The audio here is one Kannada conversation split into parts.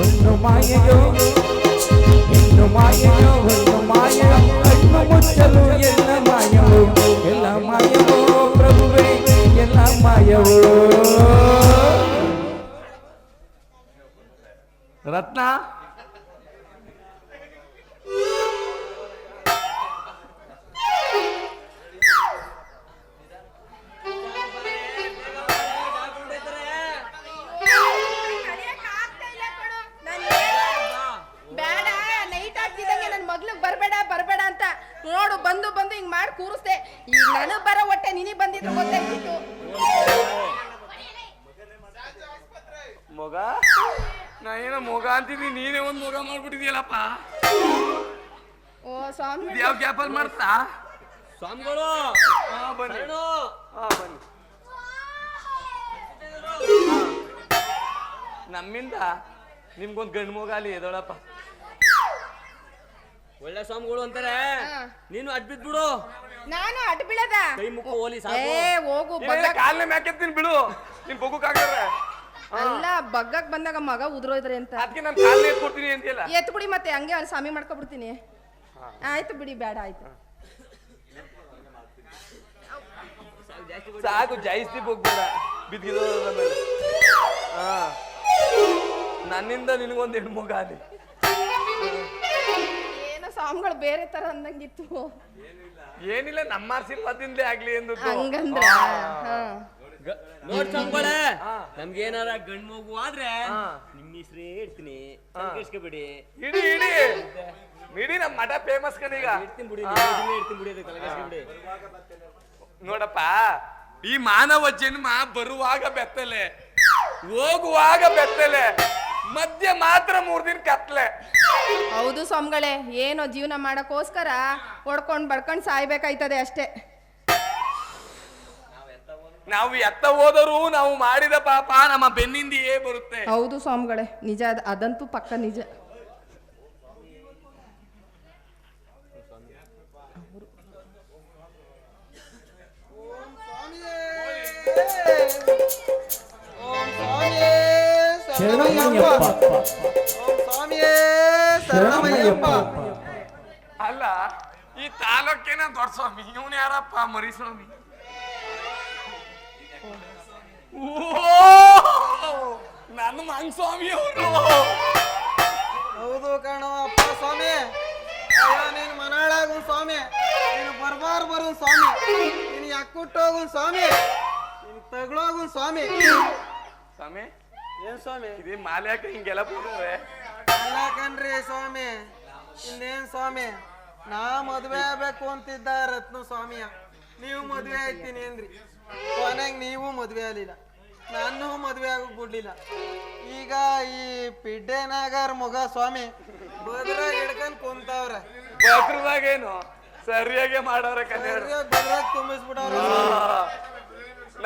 ஒன்று மாயையோ? இன்று மாயையோ? ஒன்று மாயோ கண்ணு முச்சலோ என்ன மாயவோ? எல்லா மாயவோ? ரத்னா? ಬಂದು ಬಂದು ಹಿಂಗ್ ಮಾಡಿ ಕೂರಿಸ್ದೆ. ಈ ನನಗ್ ಬರೋ ಹೊಟ್ಟೆ ನಿನಗ್ ಬಂದಿದ್ರು ಗೊತ್ತಾಗ್ತಿತ್ತು ಮೊಗ? ನಾ ಏನೋ ಮಗ ಅಂತಿದ್ದೀನಿ ನೀನೇ ಒಂದು ಮಗ ಮಾಡ್ಬಿಟ್ಟಿದ್ಯಲ್ಲಪ್ಪ. ಓ ಸ್ವಾಮಿ. ಯಾವ ಗ್ಯಾಪಲ್ಲಿ ಮಾಡ್ತಾ? ಸ್ವಾಮಿಗಳು ಹಾ ಬನ್ನಿ. ಹಾ ಬನ್ನಿ. ನಮ್ಮಿಂದ ನಿಮ್ಗೊಂದು ಗಂಡು ಮೊಗ ಅಲ್ಲಿ ಎದೋಳಪ್ಪ ಒಳ್ಳೆ ಸ್ವಾಮಿಗಳು ಅಂತಾರೆ. ನೀನು ಅಡ್ ಬಿದ್ಬಿಡು. ನಾನು ಅಡ್ ಬೀಳದ ಕೈ ಮುಖ ಹೋಲಿ ಏ ಸಾಕು ಹೋಗು ಬಗ್ಗಕ್ ಕಾಲನೇ ಮ್ಯಾಕೆತ್ತೀನಿ ಬಿಡು. ನಿನ್ ಬಗ್ಗಕ್ಕಾಗ್ರೆ ಅಲ್ಲ ಬಗ್ಗಕ್ ಬಂದಾಗ ಮಗ ಉದ್ರೋದ್ರೆ ಅಂತ. ಅದಕ್ಕೆ ನಾನು ಕಾಲನೇ ಎತ್ಕೊಡ್ತೀನಿ ಅಂತಿಲ್ಲ ಎತ್ ಬಿಡಿ ಮತ್ತೆ ಹಂಗೆ ಅಲ್ಲಿ ಸ್ವಾಮಿ ಮಾಡ್ಕೊಬಿಡ್ತೀನಿ. ಆಯ್ತು ಬಿಡಿ ಬೇಡ ಆಯ್ತು. ಸಾಕು ಜಾಯಿಸ್ತಿ ಹೋಗ್ಬೇಡ. ಬಿದ್ದಿರೋ ಹಾ. ನನ್ನಿಂದ ನಿನಗೊಂದು ಹೆಣ್ಮಗ ಅಲ್ಲಿ. ಸ್ವಾಮಿಗಳು ಬೇರೆ ತರ ಅಂದಂಗಿತ್ತು. ಏನಿಲ್ಲ ನಮ್ಮ ಆಶೀರ್ವಾದದಿಂದಲೇ ಆಗ್ಲಿ ಎಂದು ಹಂಗಂದ್ರ ಹಾ. ನೋಡ್ ಸಂಬಳ ನಮ್ಗೇನಾರ ನಮ್ಗೆ ಏನಾರ ಗಂಡ್ ಮಗು ಆದ್ರೆ ನಿಮ್ ನಿಮ್ಮ ಹೆಸ್ರೇ ಇಡ್ತೀನಿ ಸಂಕೇಶ್ಕೊಬೇಡಿ. ಇಡಿ ಇಡಿ. ಇಡಿ ನಮ್ಮ ಮಠ ಫೇಮಸ್ ಕಣೀಗ. ಇಡ್ತೀನಿ ಬಿಡಿ ಇಡ್ತೀನಿ ಬಿಡಿ ಅದಕ್ಕೆ. ನೋಡಪ್ಪ ಈ ಮಾನವ ಜನ್ಮ ಬರುವಾಗ ಬೆತ್ತಲೆ ಹೋಗುವಾಗ ಬೆತ್ತಲೆ ಮಧ್ಯ ಮಾತ್ರ ಮೂರ್ ದಿನ ಕತ್ಲೆ. ಹೌದು ಸೊಮ್ಗಳೇ ಏನೋ ಜೀವನ ಮಾಡಕ್ಕೋಸ್ಕರ ಹೊಡ್ಕೊಂಡು ಬಡ್ಕೊಂಡು ಸಾಯ್ಬೇಕಾಯ್ತದೆ ಅಷ್ಟೇ. ನಾವು ಎತ್ತ ಹೋದರೂ ನಾವು ಮಾಡಿದ ಪಾಪ ನಮ್ಮ ಬೆನ್ನಿಂದ ಬರುತ್ತೆ. ಹೌದು ಸ್ವಾಮಿಗಳೇ ನಿಜ ಅದ್- ಅದಂತೂ ಪಕ್ಕ ನಿಜ. ಶರಣಮಯ್ಯಪ್ಪ ಓಂ ಸ್ವಾಮಿಯೇ ಶರಣಮಯ್ಯಪ್ಪ ಅಲ್ಲ ಈ ತಾಲೂಕಿನ ದೊಡ್ಡ ಸ್ವಾಮಿ ಇವನ್ ಯಾರಪ್ಪ? ಮರಿ ಸ್ವಾಮಿ ನನ್ನ ಮಂಗ್ ಸ್ವಾಮಿ ಅವರು. ಹೌದು ಕಣೋ ಅಪ್ಪ ಸ್ವಾಮಿ. ನೀನು ಮನಾಳಾಗು ಸ್ವಾಮಿ. ನೀನು ಬರ್ಬಾರ್ ಬರು ಸ್ವಾಮಿ. ನೀನು ಯಾಕುಟ್ಟೋಗು ಸ್ವಾಮಿ. ನೀನು ತಗೊಳೋಗು ಸ್ವಾಮಿ. ಸ್ವಾಮಿ ಏನ್ ಸ್ವಾಮಿ? ಇದು ಮಾಲೆ ಹಾಕಿ ಹಿಂಗೆಲ್ಲ ಬಿಡ್ರೆ ಅಲ್ಲ ಕಣ್ರಿ ಸ್ವಾಮಿ ಇನ್ನೇನ್ ಸ್ವಾಮಿ? ನಾ ಮದ್ವೆ ಆಗ್ಬೇಕು ಅಂತಿದ್ದ ರತ್ನ ಸ್ವಾಮಿಯ. ನೀವು ಮದ್ವೆ ಆಯ್ತೀನಿ ಅಂದ್ರಿ. ಕೊನೆಗೆ ನೀವು ಮದ್ವೆ ಆಗಲಿಲ್ಲ. ನಾನು ಮದ್ವೆ ಆಗಕ್ ಬಿಡ್ಲಿಲ್ಲ ಈಗ ಈ ಪಿಡ್ಡೆನಾಗರ್ ಮಗ ಸ್ವಾಮಿ ಬದ್ರ ಹಿಡ್ಕೊಂಡ್ ಕುಂತವ್ರೆ. ಏನು ಸರಿಯಾಗಿ ಮಾಡೋರೆ ಕನ್ನಡ ಬದ್ರಾಗ ತುಂಬಿಸ್ಬಿಟ್ಟವ್ರೆ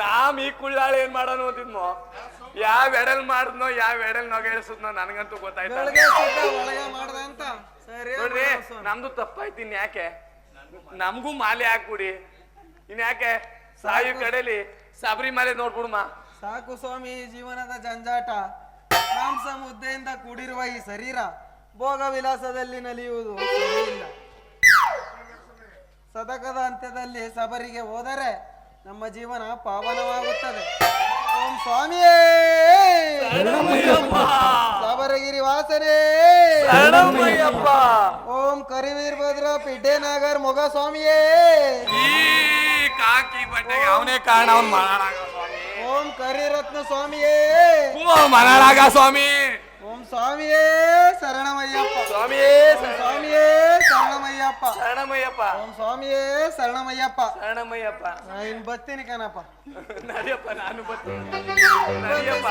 ನಾಮ್ ಈ ಕುಳ್ಳಾಳ ಏನ್ ಮಾಡೋಣ ಅಂತಿದ್ನೋ? ಯಾವ ಎಡಲ್ ಮಾಡಿದ್ನೋ ಯಾವ ಎಡಲ್ ನೊಗ ಇಳಿಸಿದ್ನೋ ನನಗಂತೂ ಗೊತ್ತಾಯ್ತು ಮಾಡ್ದ ಅಂತ? ಸರಿ ನೋಡ್ರಿ ನಮ್ದು ತಪ್ಪಾಯ್ತು ಇನ್ ಯಾಕೆ? ನಮಗೂ ಮಾಲೆ ಹಾಕ್ಬಿಡಿ. ಇನ್ ಯಾಕೆ? ಸಾಯು ಕಡೆಲಿ ನೋಡ್ಬಿಡುಮ? ಸಾಕು ಸ್ವಾಮಿ ಜೀವನದ ಜಂಜಾಟ. ಮಾಂಸ ಮುದ್ದೆಯಿಂದ ಕೂಡಿರುವ ಈ ಶರೀರ ಭೋಗ ವಿಲಾಸದಲ್ಲಿ ನಲಿಯುವುದು ಸದಕದ ಅಂತ್ಯದಲ್ಲಿ ಸಬರಿಗೆ ಹೋದರೆ ನಮ್ಮ ಜೀವನ ಪಾವನವಾಗುತ್ತದೆ. ಓಂ ಸ್ವಾಮಿಯೇ! ಸಬರಗಿರಿ ವಾಸನೆ ಶರಣಮಯ್ಯಪ್ಪ! ಓಂ ಕರಿವೀರಭದ್ರ ಪಿಡ್ಡೆನಾಗರ್ ಮೊಗ ಸ್ವಾಮಿಯೇ! ಈ ಕಾಕಿ ಬಟ್ಟೆಗೆ ಅವನೇ ಕಾರಣ ಅವ್ನ್ ಸ್ವಾಮಿ. ಓಂ ಕರಿರತ್ನ ಸ್ವಾಮಿಯೇ! ಮನಾಳಾಗ ಸ್ವಾಮಿ! ಓಂ ಸ್ವಾಮಿಯೇ ಶರಣಮಯ್ಯಪ್ಪ ಸ್ವಾಮಿಯೇ ಓಂ ಸ್ವಾಮಿಯೇ ಶರಣಮಯ್ಯಪ್ಪ ಶರಣಮಯ್ಯಪ್ಪ ಓಂ ಸ್ವಾಮಿಯೇ ಶರಣಮಯ್ಯಪ್ಪ ಶರಣಮಯ್ಯಪ್ಪ ನಾ ಇನ್ ಬರ್ತೀನಿ ಕಣಪ್ಪ ನಡಿಯಪ್ಪ ನಾನು ಬರ್ತೀನಿ ನಡಿಯಪ್ಪ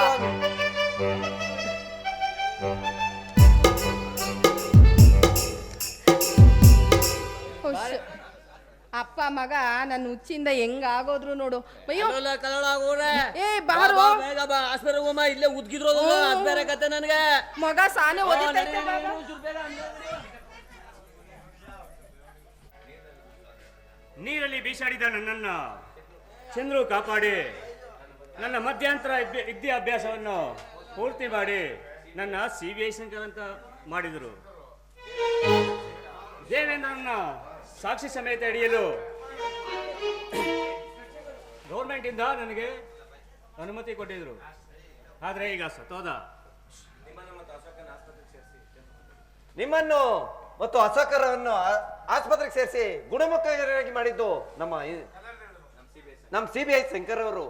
ಹುಷ್. ಅಪ್ಪ ಮಗ ನನ್ನ ಹುಚ್ಚಿಂದ ಹೆಂಗ ಆಗೋದ್ರು ನೋಡು. ಅಯ್ಯೋ. ಏ ಬಾರೋ. ಇಲ್ಲೇ ಉದ್ಗಿದ್ರು ಅದ್. ಬೇರೆ ಕತೆ ನನಗೆ. ಮಗ ಸಾನೆ ಓದಿತೈತೆ. ನೀರಲ್ಲಿ ಬೀಸಾಡಿದ ನನ್ನನ್ನ ಚಂದ್ರು ಕಾಪಾಡಿ. ನನ್ನ ಮಧ್ಯಂತರ ವಿದ್ಯೆ- ವಿದ್ಯಾಭ್ಯಾಸವನ್ನು ಪೂರ್ತಿ ಮಾಡಿ ನನ್ನ ಸಿ ಬಿ ಐ ಶಂಕರ್ ಅಂತ ಮಾಡಿದರು. ದೇವೇಂದ್ರನ ಸಾಕ್ಷಿ ಸಮೇತ ಹಿಡಿಯಲು ಗೌರ್ಮೆಂಟಿಂದ ನನಗೆ ಅನುಮತಿ ಕೊಟ್ಟಿದ್ರು. ಆದರೆ ಈಗ ಸತೋದ ನಿಮ್ಮನ್ನು ಮತ್ತು ಅಸಕರವನ್ನು ಆಸ್ಪತ್ರೆಗೆ ಸೇರಿಸಿ ಗುಣಮುಖರಾಗಿ ಮಾಡಿದ್ದು ನಮ್ಮ ಈ- ನಮ್ಮ ಸಿ ಬಿ ಐ ಶಂಕರ್ ಅವರು.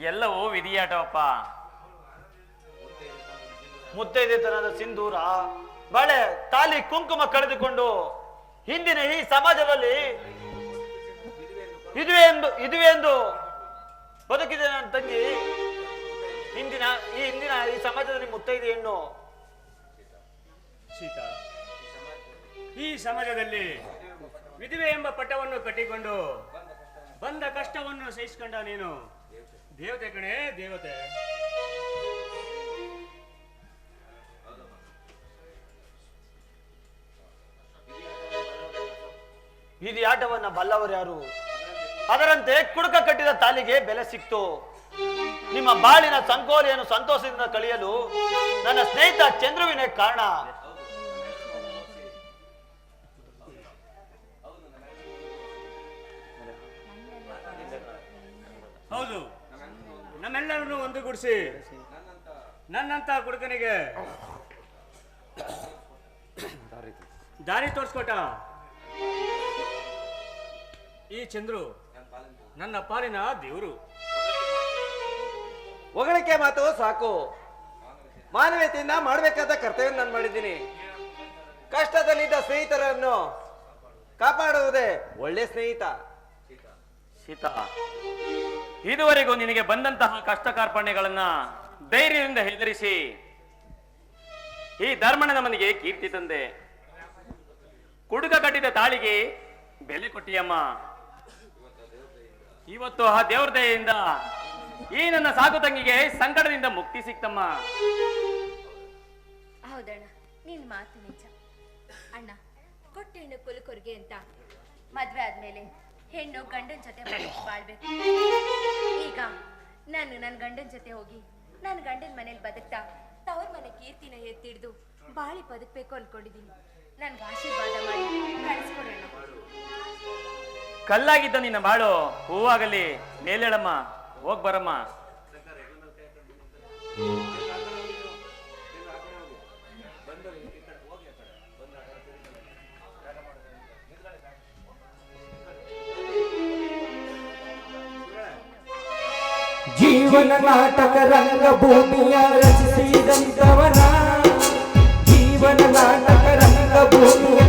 ಎಲ್ಲವೂ ವಿಧಿಯಾಟವಪ್ಪ. ಮುತ್ತೈದೆತನದ ಸಿಂಧೂರ ಬಳೆ ತಾಲಿ ಕುಂಕುಮ ಕಳೆದುಕೊಂಡು ಹಿಂದಿನ ಈ ಸಮಾಜದಲ್ಲಿ ಇದುವೆ ಎಂದು ಇದುವೆ ಎಂದು ಬದುಕಿದೆ ನನ್ನ ತಂಗಿ. ಹಿಂದಿನ, ಈ ಹಿಂದಿನ ಈ ಸಮಾಜದಲ್ಲಿ ಮುತ್ತೈದೆ ಹೆಣ್ಣು. ಈ ಸಮಾಜದಲ್ಲಿ ವಿಧವೆ ಎಂಬ ಪಟ್ಟವನ್ನು ಕಟ್ಟಿಕೊಂಡು ಬಂದ ಕಷ್ಟವನ್ನು ಸಹಿಸಿಕೊಂಡ ನೀನು. ದೇವತೆ ಕಣೆ, ದೇವತೆ. ಇದು ಆಟವನ್ನ ಬಲ್ಲವರು ಯಾರು? ಅದರಂತೆ ಕುಡುಕ ಕಟ್ಟಿದ ತಾಲಿಗೆ ಬೆಲೆ ಸಿಕ್ತು. ನಿಮ್ಮ ಬಾಳಿನ ಸಂಕೋಲೆಯನ್ನು ಸಂತೋಷದಿಂದ ಕಳೆಯಲು ನನ್ನ ಸ್ನೇಹಿತ ಚಂದ್ರುವಿನೇ ಕಾರಣ. ಹೌದು. ನಮ್ಮೆಲ್ಲರನ್ನು ಒಂದುಗೂಡಿಸಿ. ನನ್ನಂತ ಕುಡುಕನಿಗೆ. ದಾರಿ ತೋರಿಸ್ಕೊಟ್ಟ. ಈ ಚಂದ್ರು ನನ್ನ ಪಾಲಿನ ದೇವರು. ಹೊಗಳಿಕೆ ಮಾತು ಸಾಕು. ಮಾನವೀಯತೆಯಿಂದ ಮಾಡಬೇಕಾದ ಕರ್ತವ್ಯ ನಾನು ಮಾಡಿದ್ದೀನಿ. ಕಷ್ಟದಲ್ಲಿದ್ದ ಸ್ನೇಹಿತರನ್ನು ಕಾಪಾಡುವುದೇ ಒಳ್ಳೆ ಸ್ನೇಹಿತ. ಸೀತಾ. ಇದುವರೆಗೂ ನಿನಗೆ ಬಂದಂತಹ ಕಷ್ಟ ಕಾರ್ಪಣ್ಯಗಳನ್ನ ಧೈರ್ಯದಿಂದ ಹೆದರಿಸಿ ಈ ಧರ್ಮನ ಮನೆಗೆ ಕೀರ್ತಿ ತಂದೆ. ಕುಡುಗ ಕಟ್ಟಿದ ತಾಳಿಗೆ ಬೆಲೆ ಕೊಟ್ಟಿಯಮ್ಮ. ಇವತ್ತು ಆ ದೇವ್ರ ದಯೆಯಿಂದ ಈ ನನ್ನ ಸಾಕು ತಂಗಿಗೆ ಸಂಕಟದಿಂದ ಮುಕ್ತಿ ಸಿಕ್ತಮ್ಮ. ಹೌದಣ್ಣ, ನಿನ್ ಮಾತು ನಿಜ. ಅಣ್ಣ, ಕೊಟ್ಟ ಹೆಣ್ಣು ಕುಲುಕೊರ್ಗೆ ಅಂತ ಮದ್ವೆ ಆದ್ಮೇಲೆ ಹೆಣ್ಣು ಗಂಡನ ಜೊತೆ ಬಾಳ್ಬೇಕು. ಈಗ ನಾನು ನನ್ನ ಗಂಡನ ಜೊತೆ ಹೋಗಿ ನನ್ನ ಗಂಡನ ಮನೇಲಿ ಬದುಕ್ತಾ ತವ್ರ ಮನೆ ಕೀರ್ತಿನ ಎತ್ತಿಡ್ದು ಬಾಳಿ ಬದುಕ್ಬೇಕು ಅನ್ಕೊಂಡಿದೀನಿ. ನನ್ಗೆ ಆಶೀರ್ವಾದ ಮಾಡಿ ಕಳಿಸ್ಕೊಡೋಣ. ಕಲ್ಲಾಗಿದ್ದ ನಿನ್ನ ಬಾಳು ಹೂವಾಗಲಿ ಮೇಲೇಳಮ್ಮ ಹೋಗ್ ಬರಮ್ಮ. ಜೀವನ ನಾಟಕ ರಂಗಭೂಮಿಯ ರಚಿಸಿದಂತವನ. ಜೀವನ ನಾಟಕ ರಂಗಭೂಮಿಯ